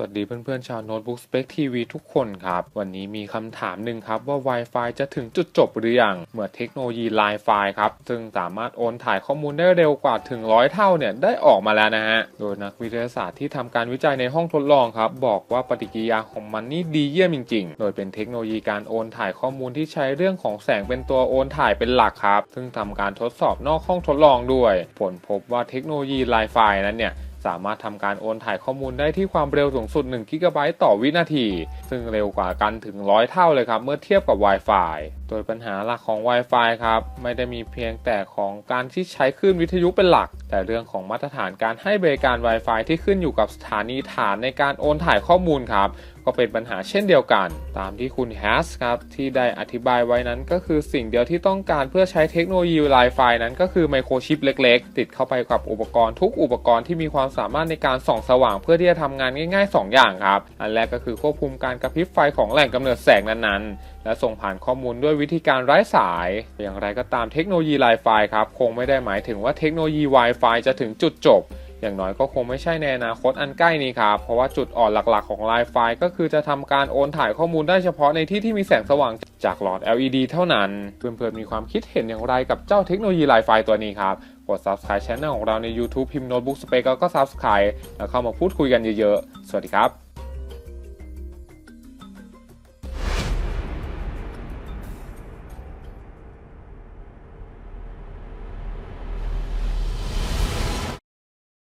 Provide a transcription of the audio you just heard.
วัสดีเพื่อนๆชาวโน้ตบุ๊กสเป c ทีวีทุกคนครับ วันนี้มีคำถามหนึ่งครับว่า Wi-Fi จะถึงจุดจบหรือยังเมื่อเทคโนโลยี Wi-Fi ครับ ซึ่งสามารถโอนถ่ายข้อมูลได้เร็วกว่าถึงร้อยเท่าเนี่ยได้ออกมาแล้วนะฮะ โดยนักวิทยาศาสตร์ที่ทำการวิจัยในห้องทดลองครับ บอกว่าปฏิกิริยาของมันนี่ดีเยี่ยมจริงๆ โดยเป็นเทคโนโลยีการโอนถ่ายข้อมูลที่ใช้เรื่องของแสงเป็นตัวโอนถ่ายเป็นหลักครับ ซึ่งทำการทดสอบนอกห้องทดลองด้วย ผลพบว่าเทคโนโลยี Wi-Fi นั้นเนี่ย สามารถทำการโอนถ่ายข้อมูลได้ที่ความเร็วสูงสุด1กิกะไบต์ต่อวินาที ซึ่งเร็วกว่ากันถึง 100 เท่าเลยครับเมื่อเทียบกับ Wi-Fi โดยปัญหาหลักของ Wi-Fi ครับไม่ได้มีเพียงแต่ของการที่ใช้คลื่นวิทยุเป็นหลัก แต่เรื่องของมาตรฐานการให้บริการ Wi-Fi ที่ขึ้นอยู่กับสถานีฐานในการโอนถ่ายข้อมูลครับก็เป็นปัญหาเช่นเดียวกัน ตามที่คุณแฮสครับที่ได้อธิบายไว้นั้นก็คือสิ่งเดียวที่ต้องการเพื่อใช้เทคโนโลยี Wi-Fi นั้นก็คือไมโครชิปเล็กๆ ติดเข้าไปกับอุปกรณ์ทุกอุปกรณ์ที่มีความสามารถในการส่องสว่าง เพื่อที่จะทำงานง่าย ๆ 2 อย่างครับ อันแรกก็คือควบคุมการกระพริบไฟของแหล่งกำเนิดแสงนั้นๆ และส่งผ่านข้อมูลด้วยวิธีการไร้สาย อย่างไรก็ตามเทคโนโลยี Wi-Fi ครับคงไม่ได้หมายถึงว่าเทคโนโลยี Wi-Fi จะถึงจุดจบ อย่างน้อยก็คงไม่ใช่ในอนาคตอันใกล้นี้ครับ เพราะว่าจุดอ่อนหลักๆของ l i f i ก็คือจะทำการโอนถ่ายข้อมูลได้เฉพาะในที่ที่มีแสงสว่างจากหลอด LED เท่านั้น เพื่อนๆมีความคิดเห็นอย่างไรกับเจ้าเทคโนโลยี l i f i ตัวนี้ครับ กด subscribe channel ของเราใน YouTube พิมพ์ Notebook Spec แล้วก็ subscribe แล้วเข้ามาพูดคุยกันเยอะๆ สวัสดีครับ